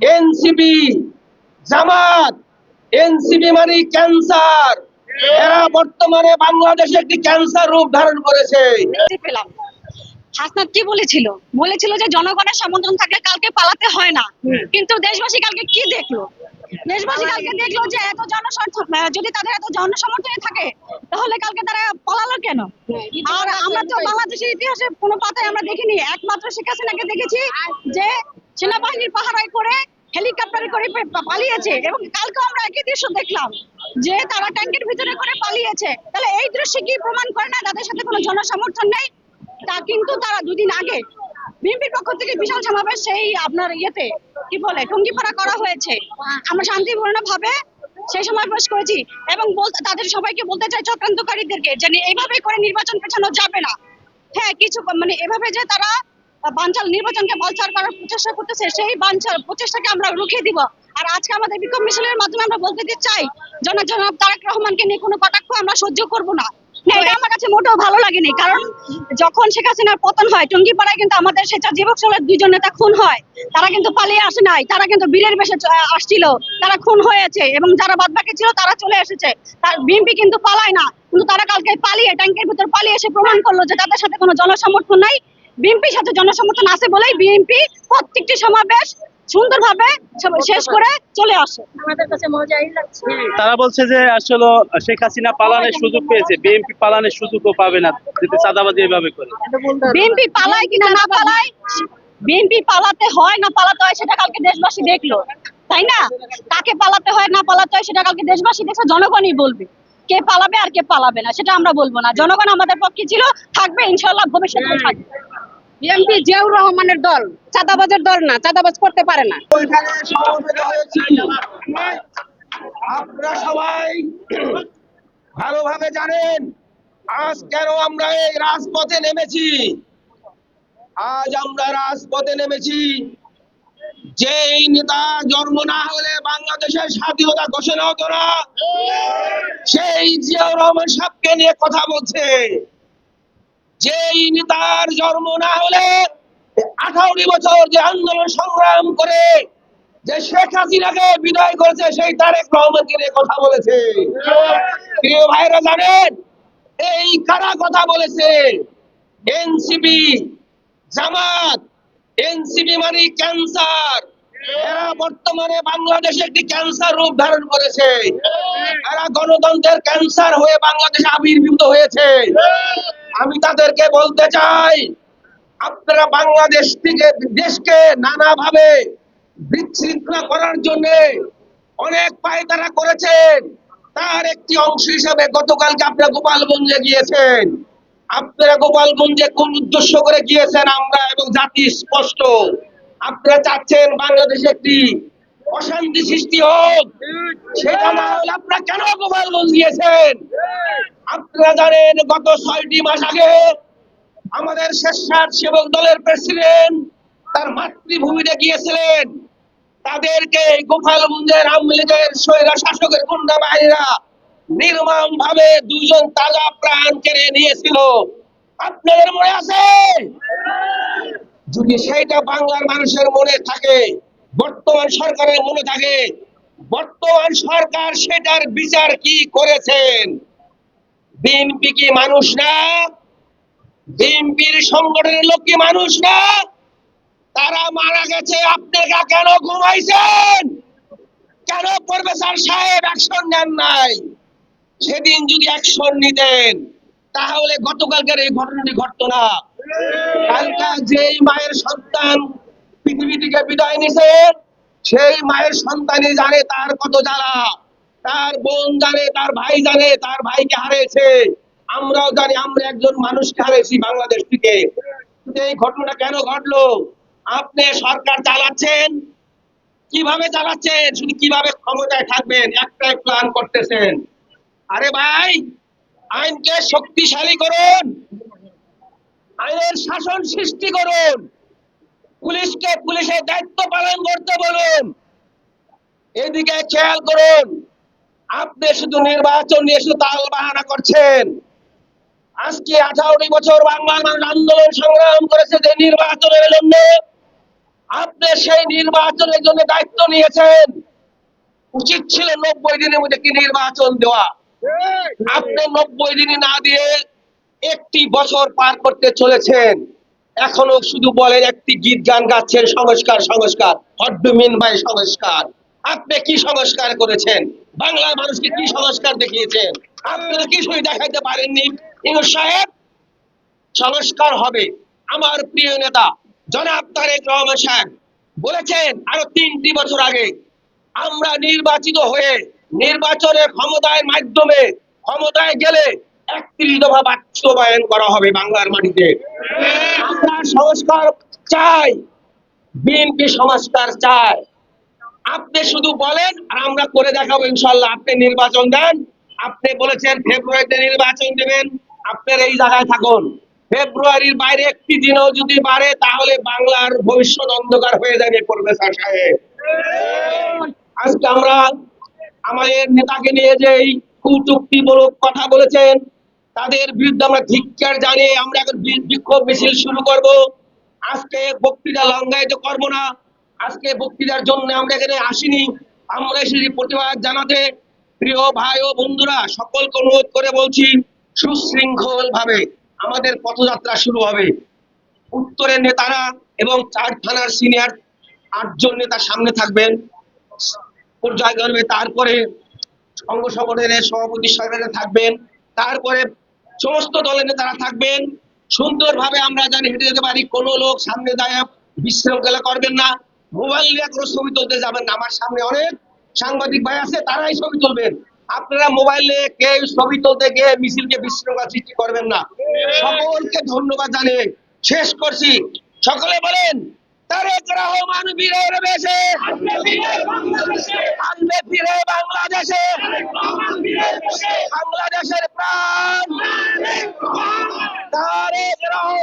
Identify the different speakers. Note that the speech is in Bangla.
Speaker 1: এনসিপি জামাত এনসিপি মানে ক্যান্সার। এরা বর্তমানে বাংলাদেশে একটি ক্যান্সার রূপ ধারণ করেছে।
Speaker 2: পেলাম। হাসনাত কি বলেছিল? বলেছিল যে জনগণের সমর্থন থাকলে কালকে পালাতে হয় না। কিন্তু দেশবাসী কালকে কি দেখল? দেশবাসী কালকে দেখল যে এত জনসমর্থন যদি তাদের এত জনসমর্থনে থাকে তাহলে কালকে তারা পালালো কেন? আর আমরা তো বাংলাদেশের ইতিহাসে কোনো পাতায় আমরা দেখিনি। একমাত্র শেখ হাসিনাকে দেখেছি যে সেনাবাহিনীর পাহারায় করে হেলিকপ্টারে করে পালিয়েছে এবং কালকে আমরা একই দৃশ্য দেখলাম যে তারা ট্যাঙ্কের ভিতরে করে পালিয়েছে। তাহলে এই দৃশ্য কি প্রমাণ করে না তাদের সাথে কোনো জনসমর্থন নেই? তা কিন্তু তারা দুদিন আগে বিএনপির পক্ষ থেকে বিশাল সমাবেশ সেই আপনার ইয়েতে কি বলে, টঙ্গিপাড়া করা হয়েছে। আমরা শান্তিপূর্ণ ভাবে সেই সমাবেশ করেছি এবং তাদের সবাইকে বলতে চাই চক্রান্তকারীদেরকে যে এইভাবে করে নির্বাচন পেছানো যাবে না। হ্যাঁ কিছু মানে এভাবে যে তারা বানচাল নির্বাচনকে বালচাল করার প্রচেষ্টা করতেছে, সেই বানচাল প্রচেষ্টাকে আমরা রুখে দিব। আর আজকে আমাদের বিক্ষোভ মিছিলের মাধ্যমে আমরা বলতে চাই, জনাব জনাব তারেক রহমানকে নিয়ে কোনো কটাক্ষ আমরা সহ্য করব না। এটা আমার কাছে মোটেও ভালো লাগেনি, কারণ যখন শেখ হাসিনার পতন হয়, টঙ্গিপাড়ায় কিন্তু আমাদের নেতা খুন হয়। তারা কিন্তু পালিয়ে আসে নাই, তারা কিন্তু বীরের বেশে আসছিল, তারা খুন হয়েছে এবং যারা বাদ বাকি ছিল তারা চলে এসেছে। তার বিএনপি কিন্তু পালায় না, কিন্তু তারা কালকে পালিয়ে, ট্যাঙ্কের ভিতর পালিয়ে এসে প্রমাণ করল যে তাদের সাথে কোনো জনসমর্থন নাই। বিএনপির সাথে জনসমর্থন আছে বলেই বিএনপি প্রত্যেকটি সমাবেশ সুন্দরভাবে শেষ করে চলে আসে।
Speaker 3: আমাদের কাছে মজাই লাগছে।
Speaker 4: তারা বলছে যে আসলে শেখ হাসিনা পালানোর সুযোগ পেয়েছে বিএনপি পালানোর সুযোগও পাবে না যদি চাঁদাবাজি এভাবে করে।
Speaker 2: বিএনপি পালায় কিনা না পালায় বিএনপি পালাতে হয় না পালাতে হয় সেটা কালকে দেশবাসী দেখল তাই না? কাকে পালাতে হয় না পালাতে হয় সেটা কালকে দেশবাসী দেখছে জনগণই বলবে। কে পালাবে আর কে পালাবে না সেটা আমরা বলব না। জনগণ আমাদের পক্ষে ছিল থাকবে ইনশাল্লাহ ভবিষ্যতে থাকবে।
Speaker 3: বিএনপি জিয়াউর রহমানের দল চাঁদাবাজের দল না চাঁদাবাজ করতে পারে না।
Speaker 1: আপনারা সবাই ভালোভাবে জানেন আজ কেন আমরা এই রাজপথে নেমেছি? আজ আমরা রাজপথে নেমেছি যেই নেতা জন্ম না হলে বাংলাদেশের স্বাধীনতা ঘোষণা হতো না, সেই জিয়াউর রহমান সাহেবকে নিয়ে কথা বলছে। যেই নেতার জন্ম না হলে আঠারোটি বছর যে আন্দোলন সংগ্রাম করে যে শেখ হাসিনাকে বিদায় করেছে, সেই তারেক রহমানকে নিয়ে কথা বলেছে। প্রিয় ভাইরা জানেন, এই কারা কথা বলেছে? এনসিপি, জামাত এনসিপি মানে ক্যান্সার, এরা বর্তমানে বাংলাদেশে একটি ক্যান্সার রূপ ধারণ করেছে। এরা গণতন্ত্রের ক্যান্সার হয়ে বাংলাদেশে আবির্ভূত হয়েছে। আমি তাদেরকে বলতে চাই, আপনারা বাংলাদেশ থেকে দেশকে নানাভাবে বিশৃঙ্খলা করার জন্য অনেক পায়তারা করেছেন। তার একটি অংশ হিসাবে গতকালকে আপনারা গোপালগঞ্জে গিয়েছেন। আপনারা গোপালগঞ্জে কোন উদ্দেশ্য করে গিয়েছেন আমরা এবং জাতি স্পষ্ট? আপনারা চাচ্ছেন বাংলাদেশে একটি অশান্তি সৃষ্টি হোক। সেটা না হলে আপনারা কেন গোপালগঞ্জ গিয়েছেন? আপনারা জানেন, গত ছয়টি মাস আগে আমাদের স্বেচ্ছার সেবক দলের প্রেসিডেন্ট তার মাতৃভূমিতে গিয়েছিলেন। তাদেরকে গোপালগঞ্জের আওয়ামী লীগের শাসকের গুন্ডা বাহিনীরা নির্মম ভাবে দুজন তাজা প্রাণ কেড়ে নিয়েছিল। আপনাদের মনে আছে? যদি সেইটা বাংলার মানুষের মনে থাকে, বর্তমান সরকারের মনে থাকে, বর্তমান সরকার সেটার বিচার কি করেছেন? বিএনপি কি মানুষ না? বিএনপির সংগঠনের লোক কি মানুষ না? তারা মারা গেছে আপনারা কেন ঘুমাইছেন? কেন প্রফেসর সাহেব অ্যাকশন নেন নাই? সেদিন যদি অ্যাকশন নিতেন, তাহলে গতকালকের এই ঘটনাটি ঘটতো না। কালকা যেই মায়ের সন্তান পৃথিবী থেকে বিদায় নিছে, সেই মায়ের সন্তানই জানে তার কত জ্বালা। তার বোন জানে, তার ভাই জানে, তার ভাইকে হারিয়েছে। আমরাও জানি আমরা একজন মানুষকে হারিয়েছি বাংলাদেশ থেকে। এই ঘটনা কেন ঘটলো? আপনি সরকার চালাচ্ছেন? কীভাবে চালাচ্ছেন? শুধু কীভাবে ক্ষমতায় থাকবেন? একটাই প্ল্যান করতেছেন। আরে ভাই, আইনকে শক্তিশালী করুন। আইনের শাসন সৃষ্টি করুন। পুলিশকে পুলিশের দায়িত্ব পালন করতে বলুন। এদিকে খেয়াল করুন, আপনি শুধু নির্বাচন নিয়ে শুধু তাল বাহানা করছেন। আজকে আঠারোটি বছর বাংলার মানুষ আন্দোলন সংগ্রাম করেছে যে নির্বাচনের জন্য। আপনি সেই নির্বাচনের জন্য দায়িত্ব নিয়েছেন। উচিত ছিল নব্বই দিনের মধ্যে কি নির্বাচন দেওয়া। আপনি নব্বই দিনে না দিয়ে একটি বছর পার করতে চলেছেন। এখনও শুধু বলেন একটি গীত গান গাচ্ছেন, সংস্কার সংস্কার। হট ডু মিন বাই সংস্কার? আপনি কি সংস্কার করেছেন? বাংলার মানুষকে কি সংস্কার দেখিয়েছেন? আপনারা কিছুই দেখাইতে পারেননি। ইনু সাহেব, সংস্কার হবে। আমার প্রিয় নেতা, জনাব তারেক রহমান সাহেব বলেছেন আরও তিনটি বছর আগে, আমরা নির্বাচিত হয়ে নির্বাচনের ক্ষমতায় মাধ্যমে ক্ষমতায় গেলে আপনি নির্বাচন দেন, আপনি বলেছেন ফেব্রুয়ারিতে নির্বাচন দেবেন, আপনার এই জায়গায় থাকুন। ফেব্রুয়ারির বাইরে একটি দিনও যদি বাড়ে, তাহলে বাংলার ভবিষ্যৎ অন্ধকার হয়ে যাবে প্রফেসর সাহেব। আজকে আমরা আমাদের নেতাকে নিয়ে যে এই কুচুক্তিমূলক কথা বলেছেন, তাদের বিরুদ্ধে আমরা ধিক্কার জানিয়ে আমরা এখন বিক্ষোভ মিছিল শুরু করব। আজকে বক্তৃতা লঙ্ঘায়িত করব না। আজকে বক্তৃতার জন্য আমরা এখানে আসিনি। আমরা এসেছি প্রতিবাদ জানাতে। প্রিয় ভাই ও বন্ধুরা, সকলকে অনুরোধ করে বলছি সুশৃঙ্খল ভাবে আমাদের পথযাত্রা শুরু হবে। উত্তরের নেতারা এবং চার থানার সিনিয়র আটজন নেতা সামনে থাকবেন। পর্যায় করবে তারপরে অঙ্গ সংগঠনের সভাপতি সাহেবেরা থাকবেন। তারপরে সমস্ত দলের নেতারা থাকবেন। সুন্দরভাবে আমরা জানি হেঁটে যেতে পারি, কোনো লোক সামনে দাঁড়িয়ে বিশৃঙ্খলা করবেন না। মোবাইল নিয়ে কোনো ছবি তুলতে যাবেন না। আমার সামনে অনেক সাংবাদিক ভাই আছে, তারাই ছবি তুলবেন। আপনারা মোবাইলে কেউ ছবি তুলতে গিয়ে মিছিলকে বিশৃঙ্খলা সৃষ্টি করবেন না। সকলকে ধন্যবাদ জানিয়ে শেষ করছি। সকলে বলেন তারেক রহমান বীরের বেশে। আসবে ফিরে বাংলাদেশে। বাংলাদেশের প্রাণ। তারেক রহমান